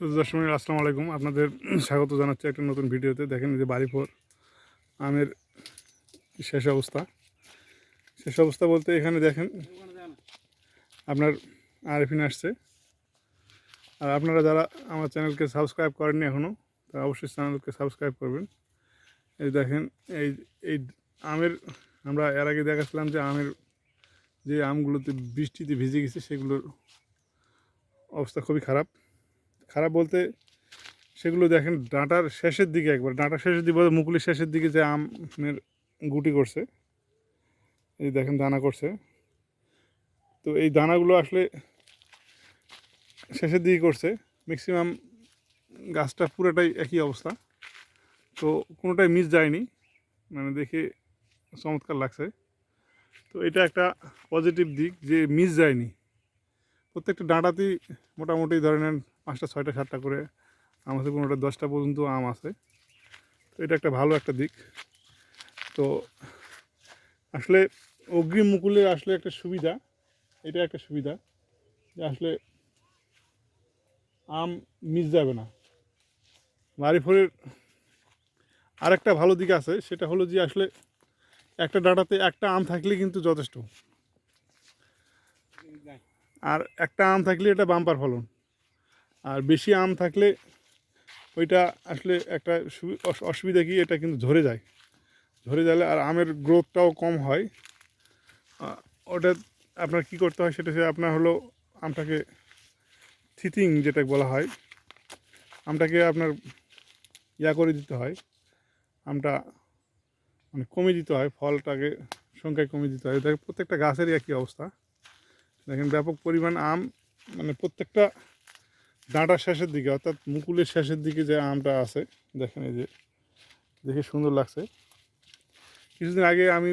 দর্শক আসসালামু আলাইকুম। আপনাদের স্বাগত জানাচ্ছি একটা নতুন ভিডিওতে। দেখেন যে বাড়িপুর আমের শেষ অবস্থা। শেষ অবস্থা বলতে এখানে দেখেন, আপনার আরএফিন আসছে। আর আপনারা যারা আমার চ্যানেলকে সাবস্ক্রাইব করেননি এখনও তারা অবশ্যই চ্যানেলকে সাবস্ক্রাইব করবেন। এই দেখেন, এই এই আমের, আমরা এর আগে দেখাচ্ছিলাম যে আমের যে আমগুলোতে বৃষ্টিতে ভিজে গেছে, সেগুলোর অবস্থা খুবই খারাপ। খারাপ বলতে সেগুলো দেখেন, ডাঁটার শেষের দিকে একবার ডাঁটার শেষের দিকে মুকুলির শেষের দিকে যে আমের গুটি করছে, এই দেখেন দানা করছে। তো এই দানাগুলো আসলে শেষের দিকে করছে ম্যাক্সিমাম গাছটা পুরোটাই একই অবস্থা। তো কোনোটাই মিস যায়নি মানে দেখে চমৎকার লাগছে। তো এটা একটা পজিটিভ দিক যে মিস যায়নি। প্রত্যেকটা ডাঁটাতেই মোটামুটি ধরে নেন পাঁচটা, ছয়টা, সাতটা করে আম আছে কোনোটা দশটা পর্যন্ত আম আছে। তো এটা একটা ভালো একটা দিক। তো আসলে অগ্রিম মুকুলের আসলে একটা সুবিধা, এটা একটা সুবিধা যে আসলে আম মিস যাবে না। বাড়ি ফোরের আরেকটা ভালো দিক আছে, সেটা হলো যে আসলে একটা ডাঁটাতে একটা আম থাকলে কিন্তু যথেষ্ট। আর একটা আম থাকলে এটা বাম্পার ফলন। আর বেশি আম থাকলে ওইটা আসলে একটা সুবি- অস- অসুবিধা কি, এটা কিন্তু ঝরে যায়। ঝরে গেলে আর আমের গ্রোথটাও কম হয়। ওটা আপনার কি করতে হয়, সেটা আপনার হলো আমটাকে থিতিং যেটা বলা হয়, আমটাকে আপনার ইয়া করে দিতে হয়। আমটা মানে কমিয়ে দিতে হয়, ফলটাকে সংখ্যায় কমিয়ে দিতে হয়। দেখেন প্রত্যেকটা গাছেরই একই অবস্থা। দেখেন ব্যাপক পরিমাণ আম মানে প্রত্যেকটা ডাঁটার শেষের দিকে, অর্থাৎ মুকুলের শেষের দিকে যে আমটা আছে, দেখেন এই যে, দেখে সুন্দর লাগছে। কিছুদিন আগে আমি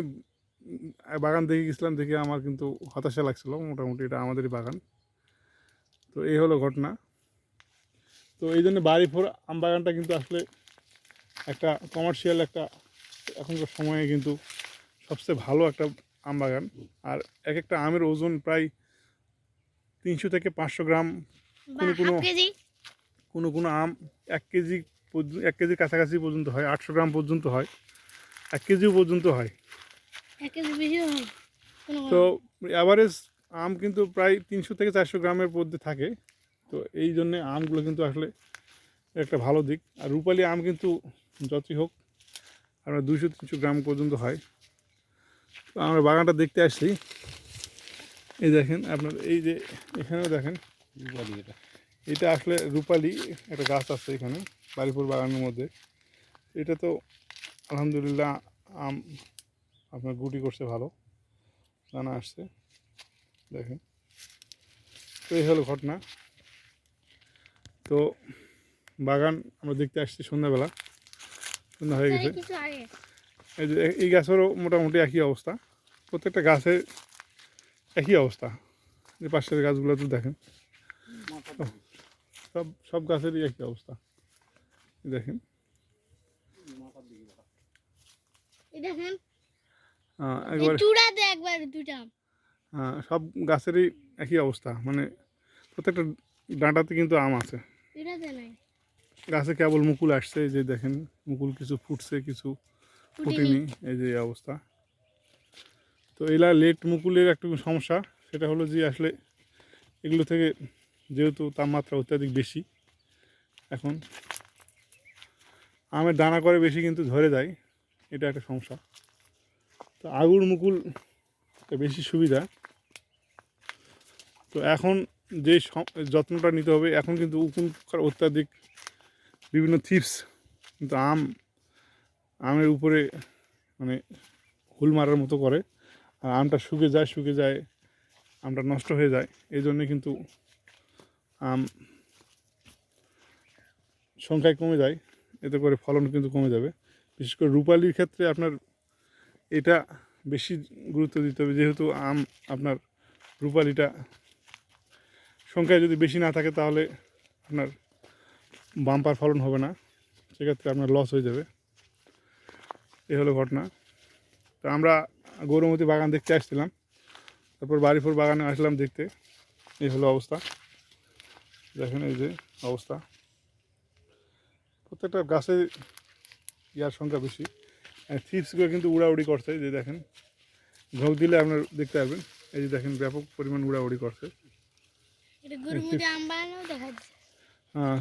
বাগান দেখে গেছিলাম, দেখে আমার কিন্তু হতাশা লাগছিল, মোটামুটি এটা আমাদেরই বাগান। তো এই হলো ঘটনা। তো এই জন্য বাড়ি ফোর আম বাগানটা কিন্তু আসলে একটা কমার্শিয়াল একটা, এখনকার সময়ে কিন্তু সবচেয়ে ভালো একটা আম বাগান। আর এক একটা আমের ওজন প্রায় তিনশো থেকে পাঁচশো গ্রাম কোনো কোনো- কোনো কোনো আম এক কেজি এক কেজির কাছাকাছি পর্যন্ত হয় আটশো গ্রাম পর্যন্ত হয় এক কেজিও পর্যন্ত হয়। তো অ্যাভারেজ আম কিন্তু প্রায় তিনশো থেকে চারশো গ্রামের মধ্যে থাকে। তো এই জন্যে আমগুলো কিন্তু আসলে একটা ভালো দিক। আর রূপালি আম কিন্তু যতই হোক আমরা দুশো তিনশো গ্রাম পর্যন্ত হয়। তো আমরা বাগানটা দেখতে আসছি। এই দেখেন আপনার এই যে এখানেও দেখেন এটা। এটা আসলে রূপালি একটা গাছ আছে এখানে বাড়িপুর বাগানের মধ্যে। এটা তো আলহামদুলিল্লাহ আম আপনার গুটি করছে ভালো দানা আসছে দেখেন। তো এই হলো ঘটনা। তো বাগান আমরা দেখতে আসছি সন্ধ্যাবেলা সন্ধ্যা হয়ে গেছে। এই যে এই গাছেরও মোটামুটি একই অবস্থা প্রত্যেকটা গাছের একই অবস্থা। যে পাশের গাছগুলো তো দেখেন। সব সব গাছেরই একই অবস্থা। দেখেন। দেখেন। একবারে চূড়াতে একবার দুটা সব গাছেরই একই অবস্থা। মানে প্রত্যেকটা ডাঁটাতে কিন্তু আম আছে। গাছে কেবল মুকুল আসছে এই যে দেখেন মুকুল কিছু ফুটছে কিছু ফুটেনি। এই যে অবস্থা। তো এলা লেট মুকুলের একটু সমস্যা সেটা হলো যে আসলে এগুলো থেকে যেহেতু তাপমাত্রা অত্যাধিক বেশি, এখন আমের দানা করে বেশি কিন্তু ঝরে যায়, এটা একটা সমস্যা। তো আগুর মুকুল বেশি সুবিধা। তো এখন যে যত্নটা নিতে হবে, এখন কিন্তু উকুনকার অত্যাধিক বিভিন্ন থিপস কিন্তু আম, আমের উপরে মানে হুল মারার মতো করে, আর আমটা শুকে যায় শুকে যায়, আমটা নষ্ট হয়ে যায় এই জন্যে কিন্তু আম সংখ্যায় কমে যায়, এতে করে ফলন কিন্তু কমে যাবে। বিশেষ করে রূপালির ক্ষেত্রে আপনার এটা বেশি গুরুত্ব দিতে হবে, যেহেতু আম আপনার রূপালিটা সংখ্যায় যদি বেশি না থাকে তাহলে আপনার বাম্পার ফলন হবে না, সেক্ষেত্রে আপনার লস হয়ে যাবে। এই হলো ঘটনা। তো আমরা গৌরমতী বাগান দেখতে আসছিলাম, তারপর বাড়িপুর বাগানে আসলাম দেখতে এই হলো অবস্থা। দেখেন এই যে অবস্থা। প্রত্যেকটা গাছে ইয়ার সংখ্যা বেশি। থিপসগুলো কিন্তু উড়াউড়ি করছে যে দেখেন। ঝোঁক দিলে আপনার দেখতে পারবেন। এই যে দেখেন ব্যাপক পরিমাণ উড়াউড়ি করছে। যাচ্ছে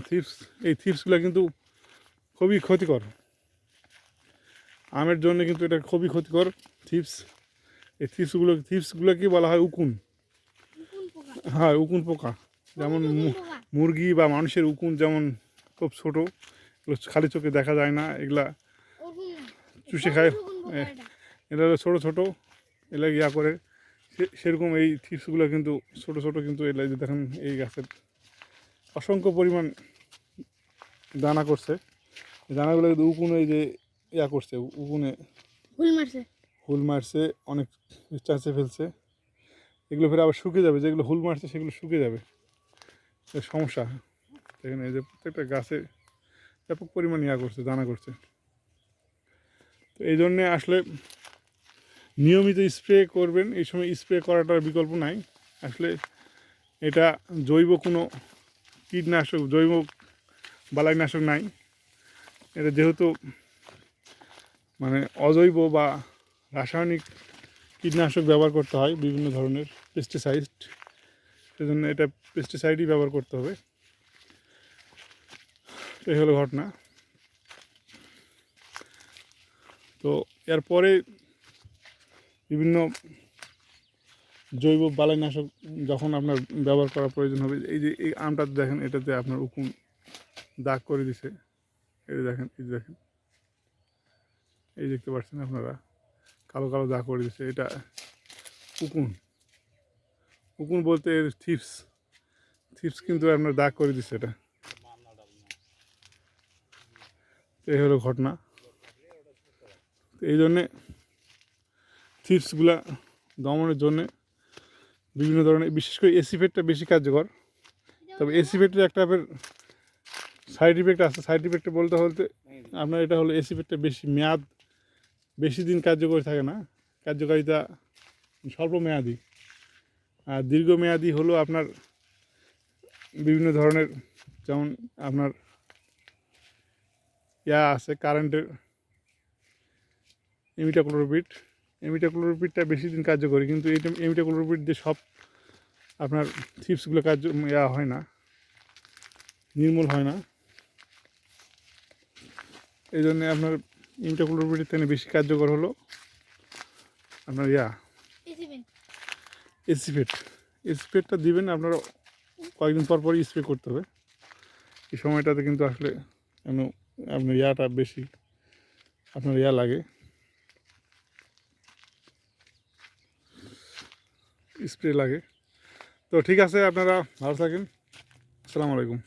থিপস এই থিপসগুলো কিন্তু খুবই ক্ষতিকর। আমের জন্য কিন্তু এটা খুবই ক্ষতিকর থিপস এই থিপসগুলো থিপসগুলো কি বলা হয় উকুন। হ্যাঁ উকুন পোকা। যেমন মুরগি বা মানুষের উকুন যেমন খুব ছোট এগুলো খালি চোখে দেখা যায় না এগুলা চুষে খায়। এটা? হলো ছোটো ছোটো এগুলা ইয়া করে। সেরকম এই থিপসগুলো কিন্তু ছোট ছোট কিন্তু এগুলা এই যে দেখেন এই গাছের অসংখ্য পরিমাণ দানা করছে। দানাগুলো কিন্তু উকুনে যে ইয়া করছে উকুনে হুল মারছে। হুল মারছে অনেক চাষে ফেলছে। এগুলো ফের আবার শুকিয়ে যাবে যেগুলো হুল মারছে সেগুলো শুকিয়ে যাবে। সমস্যা। দেখেন এই যে প্রত্যেকটা গাছে ব্যাপক পরিমাণ ইয়া করছে, দানা করছে। তো এই জন্যে আসলে নিয়মিত স্প্রে করবেন, এই সময় স্প্রে করাটার বিকল্প নাই। আসলে এটা জৈব কোনো কীটনাশক, জৈব বালাইনাশক নাই। এটা যেহেতু মানে অজৈব বা রাসায়নিক কীটনাশক ব্যবহার করতে হয় বিভিন্ন ধরনের পেস্টিসাইড সেজন্য এটা পেস্টিসাইডই ব্যবহার করতে হবে। এই হলো ঘটনা। তো এরপরে বিভিন্ন জৈব বালাইনাশক যখন আপনার ব্যবহার করা প্রয়োজন হবে, এই যে এই আমটা দেখেন, এটাতে আপনার উকুন দাগ করে দিছে। যে দেখেন, এই দেখেন। এই দেখতে পাচ্ছেন আপনারা? কালো কালো দাগ করে দিচ্ছে এটা উকুন। উকুন বলতে এর থিপস থিপস কিন্তু আপনার দাগ করে দিচ্ছে এটা। এই হলো ঘটনা। এই জন্যে থিপসগুলা দমনের জন্যে বিভিন্ন ধরনের, বিশেষ করে এসিফেটটা বেশি কার্যকর। তবে এসিফেটের একটা সাইড ইফেক্ট আছে। সাইড ইফেক্ট বলতে বলতে আপনার এটা হলো এসিফেটটা বেশি মেয়াদ, বেশি দিন কার্যকরী থাকে না। কার্যকারিতা স্বল্প মেয়াদি। আর দীর্ঘমেয়াদী হলো আপনার বিভিন্ন ধরনের, যেমন আপনার ইয়া আছে, কারেন্টের এমিটাক্লোরোপিড এমিটাক্লোরোপিডটা বেশি দিন কার্যকরী, কিন্তু এই এমিটাক্লোরোপিড দিয়ে সব আপনার থিপসগুলো কার্য, ইয়া হয় না, নির্মূল হয় না। এই জন্যে আপনার ইমিটাক্লোরোপিডের থেকে বেশি কার্যকর হলো আপনার ইয়া। এসিফেট স্প্রেডটা দিবেন, আপনারা কয়েকদিন পর পরই স্প্রে করতে হবে। এই সময়টাতে কিন্তু আসলে আপনার ইয়াটা বেশি, আপনার ইয়া লাগে। স্প্রে লাগে। তো ঠিক আছে, আপনারা ভালো থাকেন। আসসালামু আলাইকুম।